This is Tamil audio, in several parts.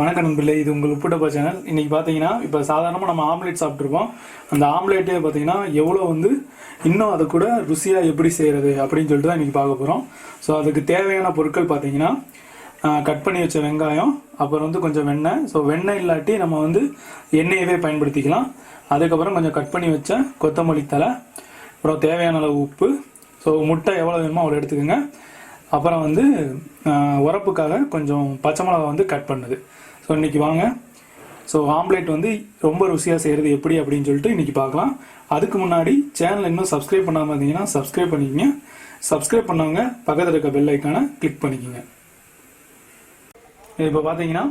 வணக்கம் நண்பர்களே இது உங்கள் உப்புட்டப்பா சேனல். இன்னைக்கு பார்த்தீங்கன்னா இப்போ சாதாரணமாக நம்ம ஆம்லேட் சாப்பிட்ருக்கோம் அந்த ஆம்லேட்டே பார்த்தீங்கன்னா எவ்வளோ வந்து இன்னும் அதை கூட ருசியாக எப்படி செய்கிறது அப்படின்னு சொல்லிட்டு தான் இன்றைக்கி பார்க்க போகிறோம் ஸோ அதுக்கு தேவையான பொருட்கள் பார்த்தீங்கன்னா கட் பண்ணி வச்ச வெங்காயம் அப்புறம் வந்து கொஞ்சம் வெண்ணெய். ஸோ வெண்ணெய் இல்லாட்டி நம்ம வந்து எண்ணெயவே பயன்படுத்திக்கலாம். அதுக்கப்புறம் கொஞ்சம் கட் பண்ணி வச்ச கொத்தமல்லி தலை அப்புறம் தேவையான அளவு உப்பு. ஸோ முட்டை எவ்வளோ வேணுமோ அவ்வளோ எடுத்துக்கோங்க. அப்புறம் வந்து உரப்புக்காக கொஞ்சம் பச்சை மிளகா வந்து கட் பண்ணுது. ஸோ இன்னைக்கு வாங்க. ஸோ ஆம்லேட் வந்து ரொம்ப ருசியாக செய்கிறது எப்படி அப்படின்னு சொல்லிட்டு இன்றைக்கி பார்க்கலாம். அதுக்கு முன்னாடி சேனல் இன்னும் சப்ஸ்கிரைப் பண்ணாமல் இருந்தீங்கன்னா சப்ஸ்கிரைப் பண்ணிக்கங்க. சப்ஸ்கிரைப் பண்ணவங்க பக்கத்தில் இருக்க பெல் ஐக்கானை கிளிக் பண்ணிக்கோங்க. இப்போ பார்த்தீங்கன்னா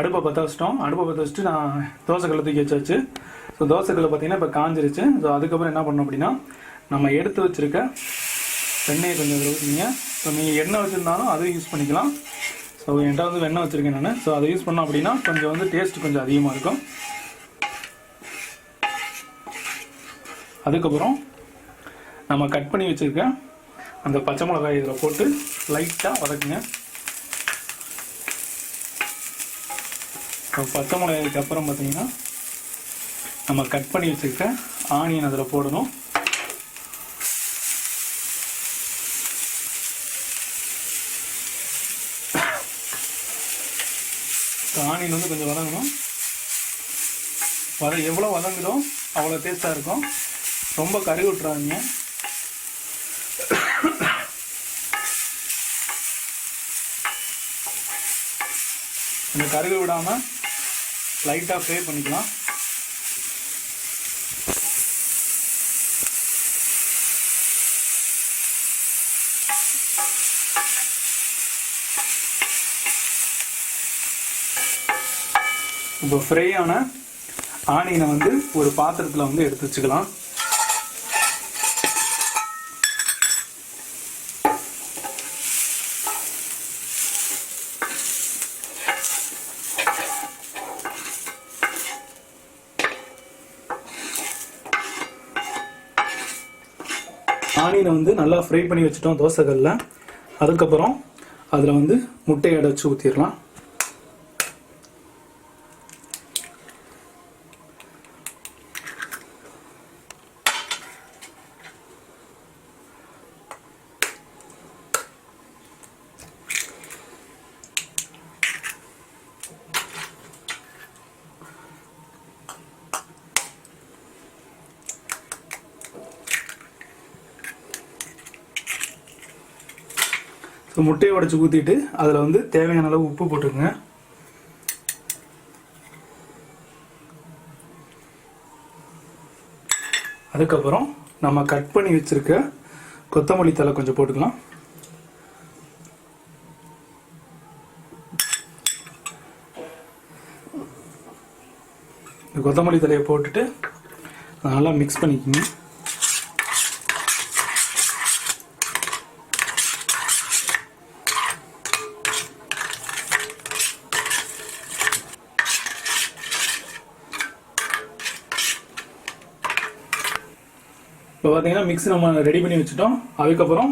அடுப்பை பற்ற வச்சிட்டோம். அடுப்பை பற்ற வச்சுட்டு நான் தோசைக்கல்லை தூக்கி வச்சாச்சு. ஸோ தோசைக்கல்லை பார்த்தீங்கன்னா இப்போ காஞ்சிருச்சு. ஸோ அதுக்கப்புறம் என்ன பண்ணோம் அப்படின்னா நம்ம எடுத்து வச்சிருக்க எண்ணெயை கொஞ்சம் ஊற்றிங்க ஸோ நீங்கள் எண்ணெய் வச்சுருந்தாலும் அதுவும் யூஸ் பண்ணிக்கலாம். ஸோ என்கிட்ட வந்து வெண்ணெய் வச்சுருக்கேன் நான். ஸோ அதை யூஸ் பண்ணோம் அப்படின்னா கொஞ்சம் வந்து டேஸ்ட் கொஞ்சம் அதிகமாக இருக்கும். அதுக்கப்புறம் நம்ம கட் பண்ணி வச்சுருக்க அந்த பச்சை மிளகாய் இதில் போட்டு லைட்டாக வதக்குங்க. ஸோ பச்சை மிளகாய்க்கு அப்புறம் பார்த்தீங்கன்னா நம்ம கட் பண்ணி வச்சுருக்க ஆனியன் அதில் போடணும். ஆனியன் வந்து கொஞ்சம் வதங்கணும். வத எவ்வளோ வதங்குதோ அவ்வளோ டேஸ்ட்டாக இருக்கும். ரொம்ப கறி விட்றாங்க கொஞ்சம் கருகு விடாமல் லைட்டாக ஃப்ரை பண்ணிக்கலாம். இப்போ ஃப்ரை ஆன ஆனியனை வந்து ஒரு பாத்திரத்தில் வந்து எடுத்து வச்சுக்கலாம். ஆனியனை வந்து நல்லா ஃப்ரை பண்ணி வச்சுட்டோம் தோசைக்கல்ல அதுக்கப்புறம் அதில் வந்து முட்டையை அடைச்சி ஊற்றிடலாம் ஸோ முட்டையை உடச்சி ஊற்றிட்டு அதில் வந்து தேவையான அளவு உப்பு போட்டுக்கோங்க. அதுக்கப்புறம் நம்ம கட் பண்ணி வச்சுருக்க கொத்தமல்லி தழை கொஞ்சம் போட்டுக்கலாம். இந்த கொத்தமல்லி தலையை போட்டுட்டு நல்லா மிக்ஸ் பண்ணிக்கோங்க. இப்போ பார்த்தீங்கன்னா மிக்ஸி நம்ம ரெடி பண்ணி வச்சுட்டோம். அதுக்கப்புறம்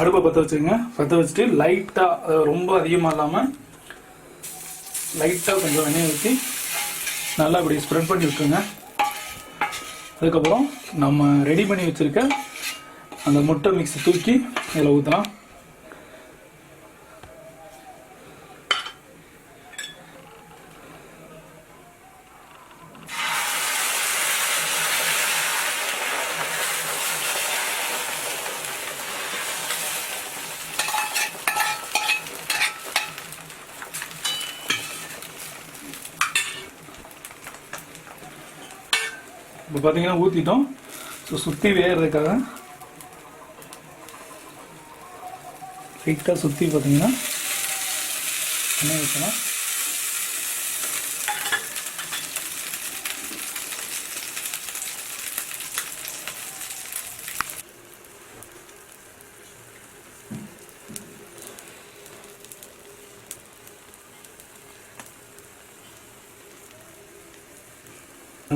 அடுப்பை பற்ற வச்சுக்கோங்க. பற்ற வச்சுட்டு லைட்டாக ரொம்ப அதிகமாக இல்லாமல் லைட்டாக கொஞ்சம் எண்ணெய் ஊற்றி நல்லா இப்படி ஸ்ப்ரெட் பண்ணி விட்டுருங்க. அதுக்கப்புறம் நம்ம ரெடி பண்ணி வச்சுருக்க அந்த முட்டை மிக்ஸ் தூக்கி இதில் ஊற்றலாம் இப்போ பார்த்தீங்கன்னா ஊற்றிட்டோம் ஸோ சுற்றி வேகிறதுக்காக லைட்டாக சுற்றி பார்த்தீங்கன்னா என்ன வைக்கலாம்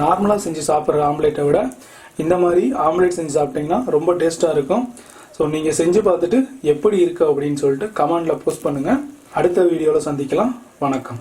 நார்மலாக செஞ்சு சாப்பிட்ற ஆம்லேட்டை விட இந்த மாதிரி ஆம்லேட் செஞ்சு சாப்பிட்டீங்கன்னா ரொம்ப டேஸ்ட்டாக இருக்கும். ஸோ நீங்கள் செஞ்சு பார்த்துட்டு எப்படி இருக்கு அப்படின்னு சொல்லிட்டு கமெண்டில் போஸ்ட் பண்ணுங்கள் அடுத்த வீடியோவில் சந்திக்கலாம். வணக்கம்.